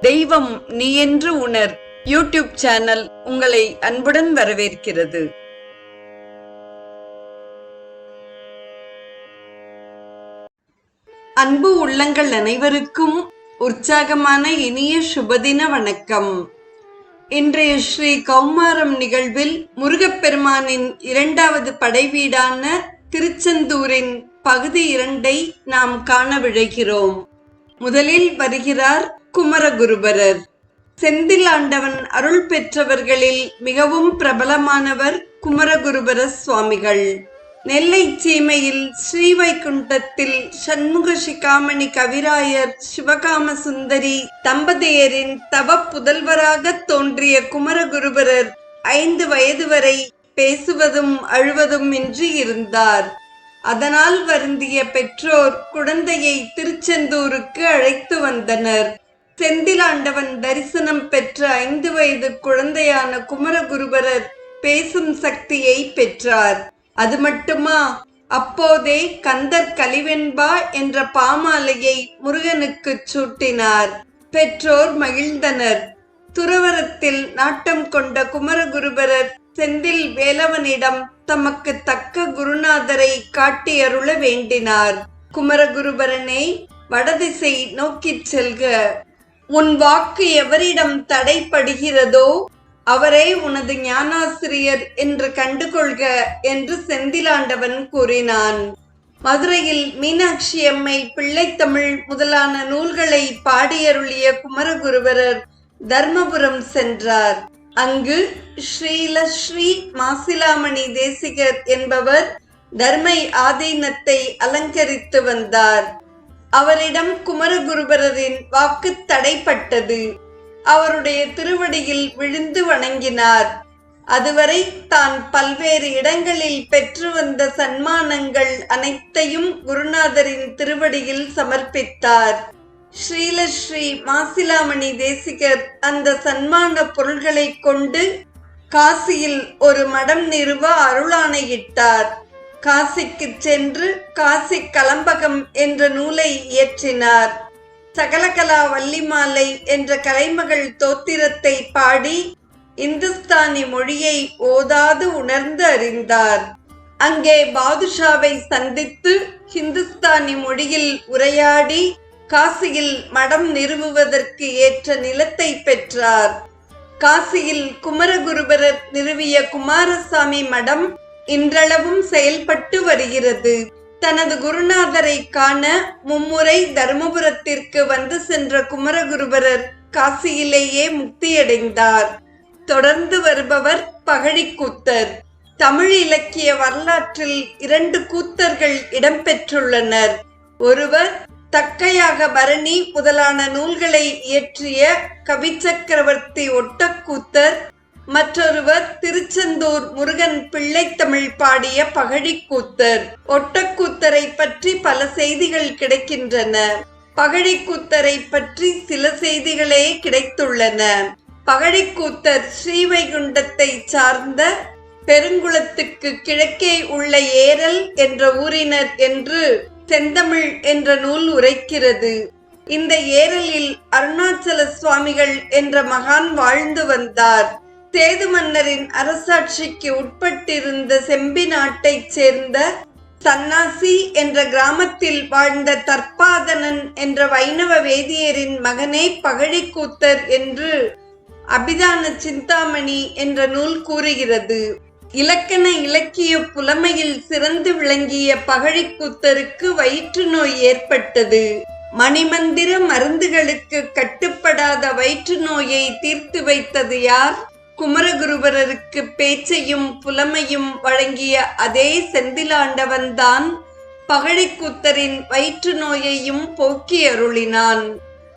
தெய்வம் நீ என்று உணர். யூடியூப் சேனல் உங்களை அன்புடன் வரவேற்கிறது. அன்பு உள்ளங்கள் அனைவருக்கும் உற்சாகமான இனிய சுபதின வணக்கம். இன்றைய ஸ்ரீ கௌமாரம் நிகழ்வில் முருகப்பெருமானின் இரண்டாவது படைவீடான திருச்செந்தூரின் பகுதி இரண்டை நாம் காண விழைகிறோம். முதலில் வருகிறார் குமரகுருபரர். செந்திலாண்டவன் அருள் பெற்றவர்களில் மிகவும் பிரபலமானவர் குமரகுருபர சுவாமிகள். நெல்லை சீமையில் ஸ்ரீவைகுண்டத்தில் சண்முக சிகாமணி கவிராயர் சிவகாம சுந்தரி தம்பதியரின் தவ புதல்வராக தோன்றிய குமரகுருபரர் ஐந்து வயது வரை பேசுவதும் அழுவதும் இன்றி இருந்தார். அதனால் வருந்திய பெற்றோர் குழந்தையை திருச்செந்தூருக்கு அழைத்து வந்தனர். செந்திலாண்டவன் தரிசனம் பெற்ற ஐந்து வயது குழந்தையான குமரகுருபரர் பேசும் சக்தியை பெற்றார். அது மட்டுமா? அப்போதே கந்தர் கலிவெண்பா என்ற பாமாலையை முருகனுக்கு சூட்டினார். பெற்றோர் மகிழ்ந்தனர். துறவரத்தில் நாட்டம் கொண்ட குமரகுருபரர் செந்தில் வேலவனிடம் தமக்கு தக்க குருநாதரை காட்டியருள வேண்டினார். குமரகுருபரனே வடதிசை நோக்கிச் செல்க. உன் வாக்கு எவரிடம் தடைப்படுகிறதோ அவரே உனது ஞானாசிரியர் என்று கண்டுகொள்க என்று செந்திலாண்டவன் கூறினான். மதுரையில் மீனாட்சி அம்மை பிள்ளைத்தமிழ் முதலான நூல்களை பாடியருளிய குமரகுருவரர் தர்மபுரம் சென்றார். அங்கு ஸ்ரீலஸ்ரீ மாசிலாமணி தேசிகர் என்பவர் தர்மை ஆதீனத்தை அலங்கரித்து வந்தார். அவரிடம் குமரகுருபரரின் வாக்கு தடைப்பட்டது. அவருடைய திருவடியில் விழுந்து வணங்கினார். அதுவரை தான் பல்வேறு இடங்களில் பெற்று வந்த சன்மானங்கள் அனைத்தையும் குருநாதரின் திருவடியில் சமர்ப்பித்தார். ஸ்ரீலஸ்ரீ மாசிலாமணி தேசிகர் அந்த சன்மான பொருள்களை கொண்டு காசியில் ஒரு மடம் நிறுவ அருளானையிட்டார். காசிக்கு சென்று காசி கலம்பகம் என்ற நூலை இயற்றினார். சகலகலா வள்ளிமாலை என்ற கலைமகள் தோத்திரத்தை பாடி இந்துஸ்தானி மொழியை ஓதாது உணர்ந்து அறிந்தார். அங்கே பாதுஷாவை சந்தித்து ஹிந்துஸ்தானி மொழியில் உரையாடி காசியில் மடம் நிறுவுவதற்கு ஏற்ற நிலத்தை பெற்றார். காசியில் குமரகுருபரர் நிறுவிய குமாரசாமி மடம் இன்றளவும் செயல்பட்டு வருகிறது. தனது குருநாதரை காண மும்முறை தர்மபுரத்திற்கு வந்து சென்ற குமரகுருபரர் காசியிலேயே முக்தியடைந்தார். தொடர்ந்து வருபவர் பகழிக்கூத்தர் தமிழ் இலக்கிய வரலாற்றில் இரண்டு கூத்தர்கள் இடம்பெற்றுள்ளனர். ஒருவர் தக்கையாக பரணி முதலான நூல்களை இயற்றிய கவிச்சக்கரவர்த்தி ஒட்டக்கூத்தர் மற்றொருவர் திருச்செந்தூர் முருகன் பிள்ளைத்தமிழ் பாடிய பகழிக்கூத்தர். ஒட்டக்கூத்தரை பற்றி பல செய்திகள் கிடைக்கின்றன. பகழிக்கூத்தரை பற்றி சில செய்திகளே கிடைத்துள்ளன. பகழிக்கூத்தர் ஸ்ரீவைகுண்டத்தை சார்ந்த பெருங்குளத்துக்கு கிழக்கே உள்ள ஏரல் என்ற ஊரினர் என்று செந்தமிழ் என்ற நூல் உரைக்கிறது. இந்த ஏரலில் அருணாச்சல சுவாமிகள் என்ற மகான் வாழ்ந்து வந்தார். சேது மன்னரின் அரசாட்சிக்கு உட்பட்டிருந்த செம்பி நாட்டைச் சேர்ந்த சன்னாசி என்ற கிராமத்தில் வாழ்ந்த தற்பாதனன் என்ற வைணவ வேதியரின் மகனே பகழிக்கூத்தர் என்று அபிதான சிந்தாமணி என்ற நூல் கூறுகிறது. இலக்கண இலக்கிய புலமையில் சிறந்து விளங்கிய பகழிக்கூத்தருக்கு வயிற்று நோய் ஏற்பட்டது. மணிமந்திர மருந்துகளுக்கு கட்டுப்படாத வயிற்று நோயை தீர்த்து வைத்தது யார்? குமரகுருபரருக்கு பேச்சையும் புலமையும் வழங்கிய அதே செந்திலாண்டவன்தான் பகழிக்கூத்தரின் வயிற்று நோயையும் போக்கி அருளினான்.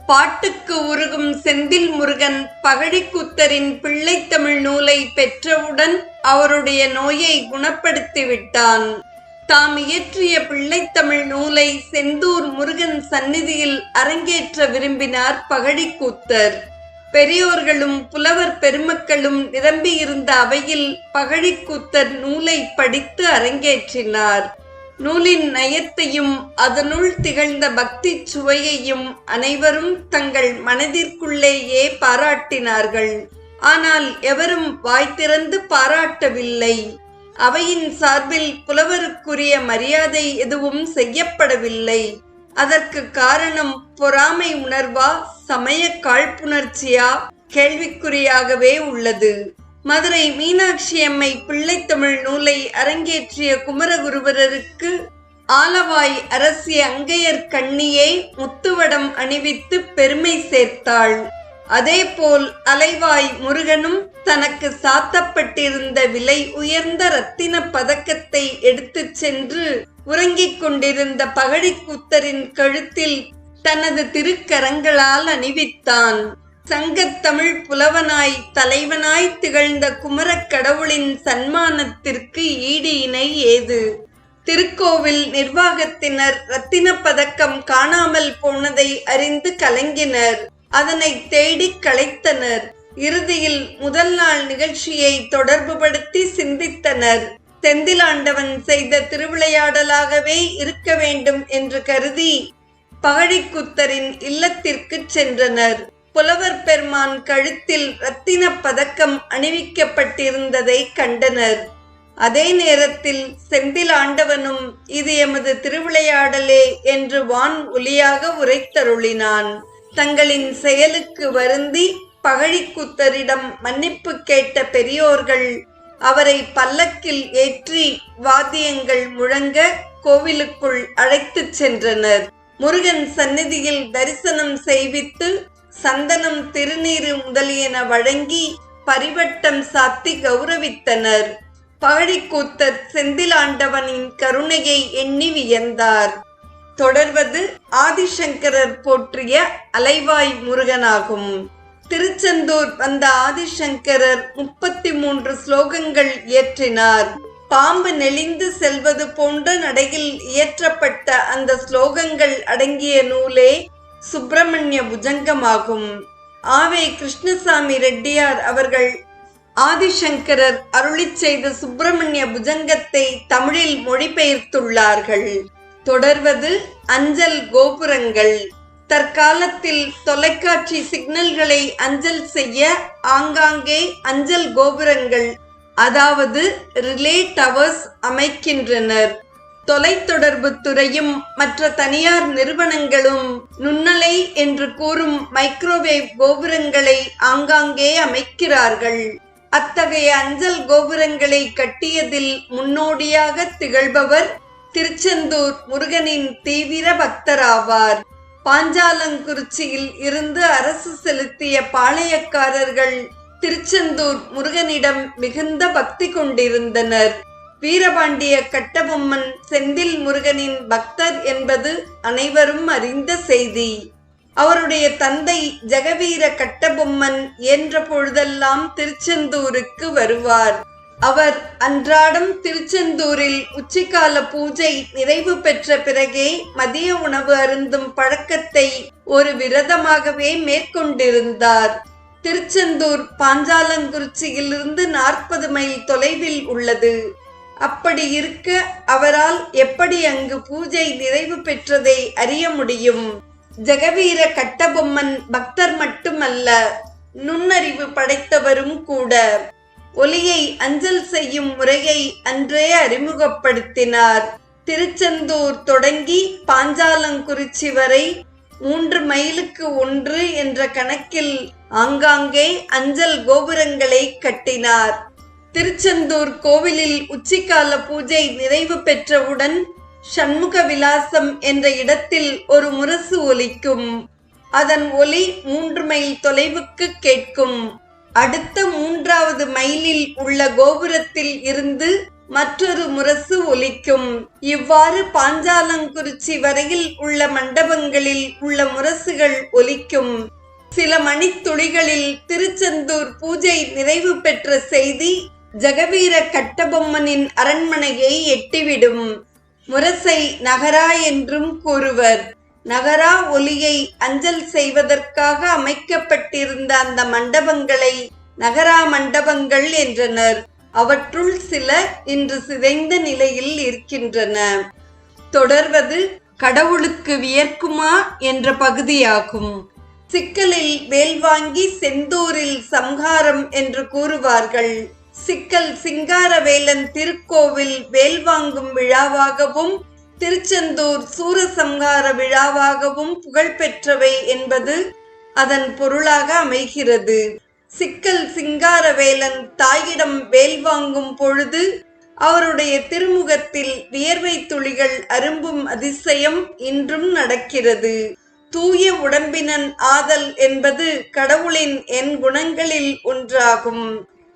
பாட்டுக்கு உருகும் செந்தில் முருகன் பகழிக்கூத்தரின் பிள்ளைத்தமிழ் நூலை பெற்றவுடன் அவருடைய நோயை குணப்படுத்தி விட்டான். தாம் இயற்றிய பிள்ளைத்தமிழ் நூலை செந்தூர் முருகன் சந்நிதியில் அரங்கேற்ற விரும்பினார் பகழிக்கூத்தர். பெரியோர்களும் புலவர் பெருமக்களும் நிரம்பியிருந்த அவையில் பகழிக்கூத்தர் நூலை படித்து அரங்கேற்றினார். நூலின் நயத்தையும் அதனுள் திகழ்ந்த பக்தி சுவையையும் அனைவரும் தங்கள் மனதிற்குள்ளேயே பாராட்டினார்கள். ஆனால் எவரும் வாய் திறந்து பாராட்டவில்லை. அவையின் சார்பில் புலவருக்குரிய மரியாதை எதுவும் செய்யப்படவில்லை. அதற்கு காரணம் பொறாமை உணர்வா? சமய காழ்ப்புணர்ச்சியா? கேள்விக்குறியாகவே உள்ளது. மதுரை மீனாட்சி அம்மை பிள்ளைத்தமிழ் நூலை அரங்கேற்றிய குமரகுருவரருக்கு ஆலவாய் அரசி அங்கையர் கண்ணியை முத்துவடம் அணிவித்து பெருமை சேர்த்தாள். அதேபோல் அலைவாய் முருகனும் தனக்கு சாத்தப்பட்டிருந்த விலை உயர்ந்த ரத்தின பதக்கத்தை எடுத்துச் சென்று உறங்கிக் கொண்டிருந்த பகழிக்கூத்தரின் கழுத்தில் தனது திருக்கரங்களால் அணிவித்தான். சங்கத்தமிழ் புலவனாய் தலைவனாய் திகழ்ந்த குமரக் கடவுளின் சன்மானத்திற்கு ஈடு இணை ஏது? திருக்கோவில் நிர்வாகத்தினர் ரத்தின பதக்கம் காணாமல் போனதை அறிந்து கலங்கினர். அதனை தேடி களைத்தனர். இறுதியில் முதல் நாள் நிகழ்ச்சியை தொடர்புபடுத்தி சிந்தித்தனர். செந்திலாண்டவன் செய்த திருவிளையாடலாகவே இருக்க வேண்டும் என்று கருதி பகழிக்குத்தரின் இல்லத்திற்கு சென்றனர். புலவர் பெருமான் கழுத்தில் ரத்தின பதக்கம் அணிவிக்கப்பட்டிருந்ததை கண்டனர். அதே நேரத்தில் செந்தில் ஆண்டவனும் இது எமது திருவிளையாடலே என்று வான் ஒலியாக உரைத்தருளினான். தங்களின் செயலுக்கு வருந்தி பகழிக்குத்தரிடம் மன்னிப்பு கேட்ட பெரியோர்கள் அவரை பல்லக்கில் ஏற்றி வாத்தியங்கள் முழங்க கோவிலுக்குள் அழைத்துச் சென்றனர். முருகன் சந்நிதியில் தரிசனம் செய்வித்து சந்தனம் திருநீரு முதலியன வழங்கி பரிவட்டம் சாத்தி கௌரவித்தனர். பகழிக்கூத்தர் செந்திலாண்டவனின் கருணையை எண்ணி வியந்தார். தொடர்வது ஆதிசங்கரர் போற்றிய அலைவாய் முருகனாகும். திருச்செந்தூர் வந்த ஆதிசங்கரர் முப்பத்தி மூன்று ஸ்லோகங்கள் இயற்றினார். பாம்பு நெளிந்து செல்வது போன்ற நடையில் இயற்றப்பட்ட அந்த ஸ்லோகங்கள் அடங்கிய நூலே சுப்பிரமணிய புஜங்கமாகும். ஆவே கிருஷ்ணசாமி ரெட்டியார் அவர்கள் ஆதிசங்கரர் அருளி செய்த சுப்பிரமணிய புஜங்கத்தை தமிழில் மொழிபெயர்த்துள்ளார்கள். தொடர்வது அஞ்சல் கோபுரங்கள். தற்காலத்தில் தொலைக்காட்சி சிக்னல்களை அஞ்சல் செய்ய ஆங்காங்கே அஞ்சல் கோபுரங்கள் அதாவது ரிலே டவர்ஸ் அமைக்கின்றனர். தொலைத்தொடர்பு துறையும் மற்ற தனியார் நிறுவனங்களும் நுண்ணலை என்று கூறும் மைக்ரோவேவ் கோபுரங்களை ஆங்காங்கே அமைக்கிறார்கள். அத்தகைய அஞ்சல் கோபுரங்களை கட்டியதில் முன்னோடியாக திகழ்பவர் திருச்செந்தூர் முருகனின் தீவிர பக்தராவார். பாஞ்சாலங்குறிச்சியில் இருந்து அரசு செலுத்திய பாளையக்காரர்கள் திருச்செந்தூர் முருகனிடம் மிகுந்த பக்தி கொண்டிருந்தனர். வீரபாண்டிய கட்டபொம்மன் செந்தில் முருகனின் பக்தர் என்பது அனைவரும் அறிந்த செய்தி. அவருடைய தந்தை ஜெகவீர கட்டபொம்மன் என்ற பொழுதெல்லாம் திருச்செந்தூருக்கு வருவார். அவர் அன்றாடம் திருச்செந்தூரில் உச்சிக்கால பூஜை நிறைவு பெற்ற பிறகே மதிய உணவு அருந்தும் பழக்கத்தை ஒரு விரதமாகவே மேற்கொண்டிருந்தார். திருச்செந்தூர் பாஞ்சாலங்குறிச்சியிலிருந்து நாற்பது மைல் தொலைவில் உள்ளது. அப்படி இருக்க அவரால் எப்படி அங்கு பூஜை நிறைவு பெற்றதை அறிய முடியும்? ஜெகவீர கட்டபொம்மன் பக்தர் மட்டுமல்ல நுண்ணறிவு படைத்தவரும் கூட. ஒலியை அஞ்சல் செய்யும் முறையை அன்றே அறிமுகப்படுத்தினார். திருச்செந்தூர் தொடங்கி பாஞ்சாலங்குறிச்சி வரை மூன்று மைலுக்கு ஒன்று என்ற கணக்கில் ஆங்காங்கே அஞ்சல் கோபுரங்களை கட்டினார். திருச்செந்தூர் கோவிலில் உச்சிக்கால பூஜை நிறைவு பெற்றவுடன் சண்முக விலாசம் என்ற இடத்தில் ஒரு முரசு ஒலிக்கும். அதன் ஒலி மூன்று மைல் தொலைவுக்கு கேட்கும். அடுத்த மூன்றாவது மைலில் உள்ள கோபுரத்தில் இருந்து மற்றொரு முரசு ஒலிக்கும். இவ்வாறு பாஞ்சாலங்குறிச்சி வரையில் உள்ள மண்டபங்களில் உள்ள முரசுகள் ஒலிக்கும். சில மணித்துளிகளில் திருச்செந்தூர் பூஜை நிறைவு பெற்ற செய்தி ஜெகவீர கட்டபொம்மனின் அரண்மனையை எட்டிவிடும். முரசை நகரா என்றும் கூறுவர். நகரா ஒலியை அஞ்சல் செய்வதற்காக அமைக்கப்பட்டிருந்த அந்த மண்டபங்களை நகரா மண்டபங்கள் என்றனர். அவற்றுள் சில இன்று சிதைந்த நிலையில் இருக்கின்றன. தொடர்வது கடவுளுக்கு வியர்க்குமா என்ற பகுதியாகும். சிக்கலில் வேல் வாங்கி செந்தூரில் சம்ஹாரம் என்று கூறுவார்கள். சிக்கல் சிங்காரவேலன் திருக்கோவில் வேல் வாங்கும் விழாவாகவும் திருச்செந்தூர் சூரசம்ஹார விழாவாகவும் புகழ்பெற்றவை என்பது அதன் பொருளாக அமைகிறது. சிக்கல் சிங்காரவேலன் தாயிடம் வேல் வாங்கும் பொழுது அவருடைய திருமுகத்தில் வியர்வை துளிகள் அரும்பும் அதிசயம் இன்றும் நடக்கிறது. தூய உடம்பினன் ஆதல் என்பது கடவுளின் என் குணங்களில் ஒன்றாகும்.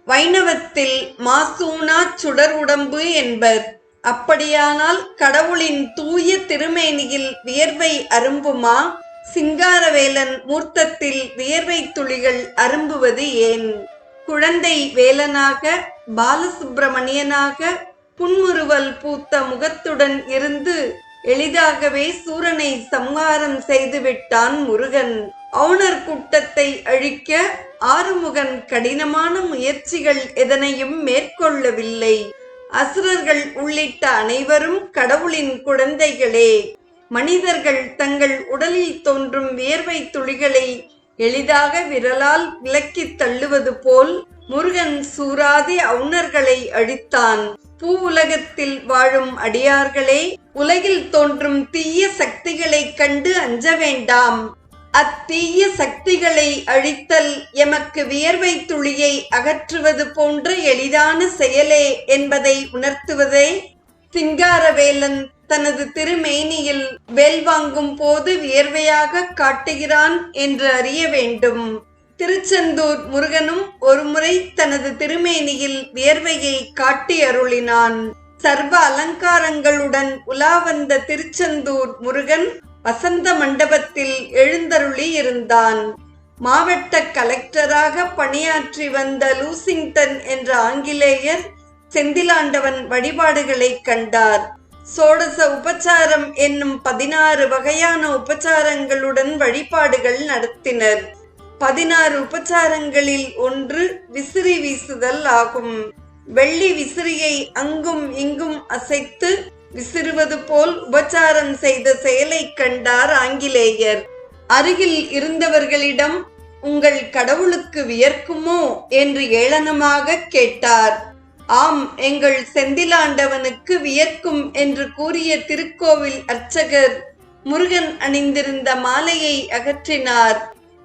வைணவத்தில் மாசூனா சுடர் உடம்பு என்பர். அப்படியானால் கடவுளின் தூய திருமேனியில் வியர்வை அரும்புமா? சிங்காரவேலன் மூர்த்தத்தில் வியர்வை துளிகள் அரும்புவது ஏன்? குழந்தை வேலனாக பாலசுப்பிரமணியனாக புன்முறுவல் பூத்த முகத்துடன் இருந்து எளிதாகவே சூரனை சம்ஹாரம் செய்துவிட்டான் முருகன். அவுணர் கூட்டத்தை அழிக்க ஆறுமுகன் கடினமான முயற்சிகள் எதனையும் மேற்கொள்ளவில்லை. அசுரர்கள் உள்ளிட்ட அனைவரும் கடவுளின் குழந்தைகளே. மனிதர்கள் தங்கள் உடலில் தோன்றும் வியர்வை துளிகளை எளிதாக விரலால் விலக்கித் தள்ளுவது போல் முருகன் சூராதி அவுணர்களை அழித்தான் பூ உலகத்தில் வாழும் அடியார்களே உலகில் தோன்றும் தீய சக்திகளைக் கண்டு அஞ்ச வேண்டாம். அத்தீய சக்திகளை அழித்தல் எமக்கு வியர்வை துளியை அகற்றுவது போன்ற எளிதான செயலே என்பதை உணர்த்துவதே சிங்காரவேலன் தனது திருமேனியில் வேல் வாங்கும் போது வியர்வையாக காட்டுகிறான் என்று அறிய வேண்டும். திருச்செந்தூர் முருகனும் ஒருமுறை தனது திருமேனியில் வியர்வையை காட்டி அருளினான். சர்வ அலங்காரங்களுடன் உலா வந்த திருச்செந்தூர் முருகன் வசந்த மண்டபத்தில் எழுந்தருளி இருந்தான் மாவட்ட கலெக்டராக பணியாற்றி வந்த லூசிங்டன் என்ற ஆங்கிலேயர் செந்திலாண்டவன் வழிபாடுகளை கண்டார். சோடச உபச்சாரம் என்னும் பதினாறு வகையான உபச்சாரங்களுடன் வழிபாடுகள் நடத்தினர். பதினாறு உபச்சாரங்களில் ஒன்று விசிறி வீசுதல் ஆகும். வெள்ளி விசிறியை அங்கும் இங்கும் அசைத்து விசிறுவது போல் உபச்சாரம் செய்த செயலை கண்டார் ஆங்கிலேயர். அருகில் இருந்தவர்களிடம் உங்கள் கடவுளுக்கு வியர்க்குமோ? என்று ஏளனமாக கேட்டார். ஆம் எங்கள் செந்திலாண்டவனுக்கு வியர்க்கும் என்று கூறிய திருக்கோவில் அர்ச்சகர் முருகன் அணிந்திருந்த மாலையை அகற்றினார்.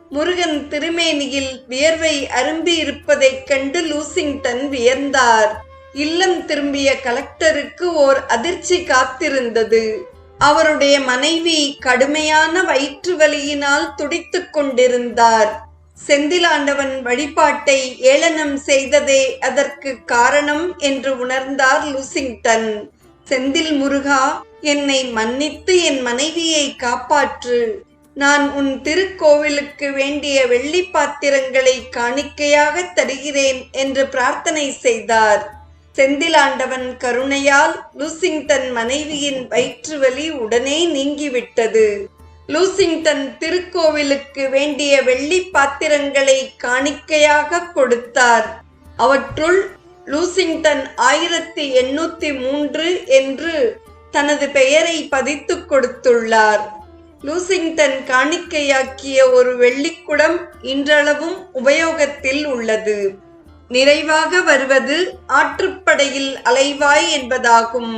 முருகன் திருமேனியில் வியர்வை அரும்பி இருப்பதைக் கண்டு லூசிங்டன் வியர்ந்தார். இல்லம் திரும்பிய கலெக்டருக்கு ஓர் அதிர்ச்சி காத்திருந்தது. அவருடைய மனைவி கடுமையான வயிற்று வலியினால் துடித்துக் கொண்டிருந்தார். செந்திலாண்டவன் வழிபாட்டை ஏளனம் செய்ததே அதற்கு காரணம் என்று உணர்ந்தார் லூசிங்டன். செந்தில் முருகா என்னை மன்னித்து என் மனைவியை காப்பாற்று. நான் உன் திருக்கோவிலுக்கு வேண்டிய வெள்ளி பாத்திரங்களை காணிக்கையாக தருகிறேன் என்று பிரார்த்தனை செய்தார். செந்திலாண்டவன் கருணையால் லூசிங்டன் மனைவியின் வயிற்று வலி உடனே நீங்கிவிட்டது. லூசிங்டன் திருக்கோவிலுக்கு வேண்டிய வெள்ளி பாத்திரங்களை காணிக்கையாக கொடுத்தார். அவற்றுள் லூசிங்டன் ஆயிரத்தி எண்ணூத்தி மூன்று என்று தனது பெயரை பதித்துக் கொடுத்துள்ளார். லூசிங்டன் காணிக்கையாக்கிய ஒரு வெள்ளிக்குடம் இன்றளவும் உபயோகத்தில் உள்ளது. நிறைவாக வருவது ஆற்றுப்படையில் அலைவாய் என்பதாகும்.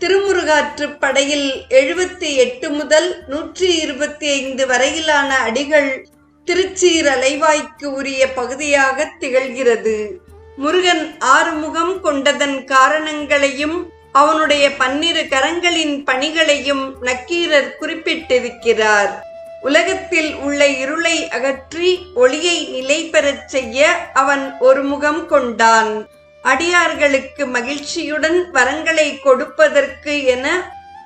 திருமுருகாற்றுப்படையில் எழுபத்தி எட்டு முதல் நூற்றி இருபத்தி ஐந்து வரையிலான அடிகள் திருச்சீர் அலைவாய்க்கு உரிய பகுதியாக திகழ்கிறது. முருகன் ஆறுமுகம் கொண்டதன் காரணங்களையும் அவனுடைய பன்னிரு கரங்களின் பணிகளையும் நக்கீரர் குறிப்பிட்டிருக்கிறார். உலகத்தில் உள்ள இருளை அகற்றி ஒளியை நிலை பெறச் செய்ய அவன் ஒரு முகம் கொண்டான். அடியார்களுக்கு மகிழ்ச்சியுடன் வரங்களை கொடுப்பதற்கு என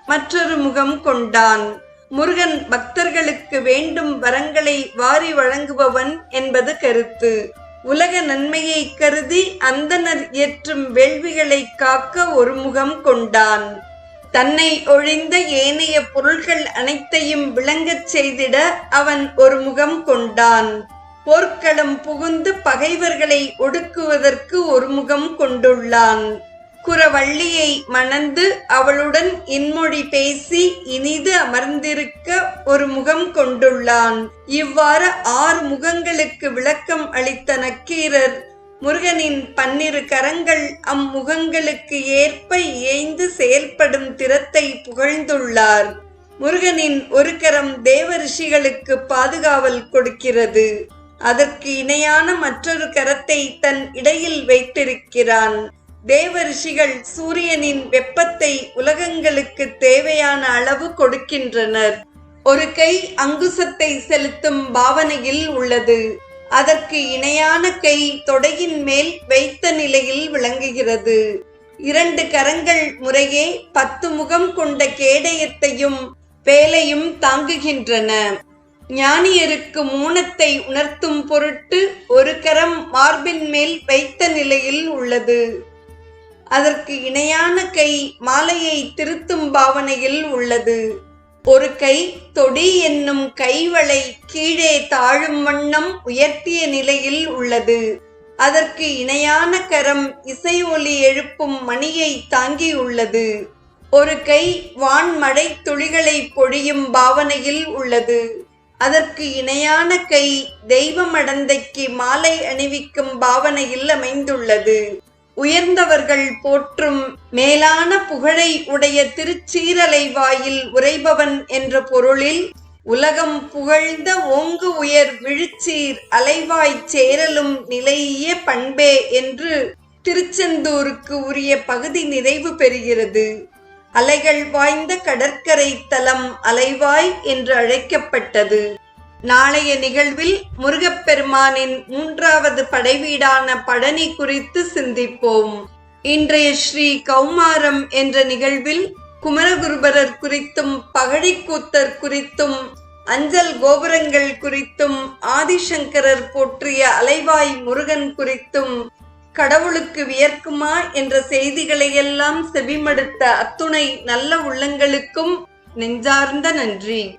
மற்றொரு முகம் கொண்டான். முருகன் பக்தர்களுக்கு வேண்டும் வரங்களை வாரி வழங்குபவன் என்பது கருத்து. உலக நன்மையை கருதி அந்தனர் இயற்றும் வேள்விகளை காக்க ஒரு முகம் கொண்டான். தன்னை ஒழிந்த ஏனைய பொருள்கள் அனைத்தையும் விளங்கச் செய்திட அவன் ஒரு முகம் கொண்டான். போர்க்களம் புகுந்து பகைவர்களை ஒடுக்குவதற்கு ஒரு முகம் கொண்டுள்ளான். குரவள்ளியை மணந்து அவளுடன் இன்மொழி பேசி இனிது அமர்ந்திருக்க ஒரு முகம் கொண்டுள்ளான். இவ்வாறு ஆறு முகங்களுக்கு விளக்கம் அளித்த நக்கீரர் முருகனின் பன்னிரு கரங்கள் அம்முகங்களுக்கு ஏற்ப ஏய்ந்து செயல்படும் திறத்தை புகழ்ந்துள்ளார். முருகனின் ஒரு கரம் தேவ ரிஷிகளுக்கு பாதுகாவல் கொடுக்கிறது. அதற்கு இணையான மற்றொரு கரத்தை தன் இடையில் வைத்திருக்கிறான். தேவ ரிஷிகள் சூரியனின் வெப்பத்தை உலகங்களுக்கு தேவையான அளவு கொடுக்கின்றனர். ஒரு கை அங்குசத்தை செலுத்தும் பாவனையில் உள்ளது. அதற்கு இணையான கை தொடையின் மேல் வைத்த நிலையில் விளங்குகிறது. இரண்டு கரங்கள் முறையே பத்து முகம் கொண்ட கேடயத்தையும் வேலையும் தாங்குகின்றன. ஞானியருக்கு மூனத்தை உணர்த்தும் பொருட்டு ஒரு கரம் மார்பின் மேல் வைத்த நிலையில் உள்ளது. அதற்கு இணையான கை மாலையை திருத்தும் பாவனையில் உள்ளது. ஒரு கை தொடி என்னும் கைவளை கீழே தாழும் வண்ணம் உயர்த்திய நிலையில் உள்ளது. அதற்கு இணையான கரம் இசை ஒலி எழுப்பும் மணியை தாங்கியுள்ளது. ஒரு கை வான்மழை துளிகளை பொழியும் பாவனையில் உள்ளது. அதற்கு இணையான கை தெய்வ மடந்தைக்கு மாலை அணிவிக்கும் பாவனையில் அமைந்துள்ளது. உயர்ந்தவர்கள் போற்றும் மேலான புகழை உடைய திருச்சீரலை வாயில் உரைபவன் என்ற பொருளில் உலகம் புகழ்ந்த ஓங்கு உயர் விழுச்சீர் அலைவாய்ச் சேரலும் நிலைய பண்பே என்று திருச்செந்தூருக்கு உரிய பகுதி நிறைவு பெறுகிறது. அலைகள் வாய்ந்த கடற்கரை தலம் அலைவாய் என்று அழைக்கப்பட்டது. நாளைய நிகழ்வில் முருகப்பெருமானின் மூன்றாவது படைவீடான பழனி குறித்து சிந்திப்போம். இன்றைய ஸ்ரீ கௌமாரம் என்ற நிகழ்வில் குமரகுருபரர் குறித்தும் பகழிக்கூத்தர் குறித்தும் அஞ்சல் கோபுரங்கள் குறித்தும் ஆதிசங்கரர் போற்றிய அலைவாய் முருகன் குறித்தும் கடவுளுக்கு வியர்க்குமா என்ற செய்திகளையெல்லாம் செவிமடுத்த அத்துணை நல்ல உள்ளங்களுக்கும் நெஞ்சார்ந்த நன்றி.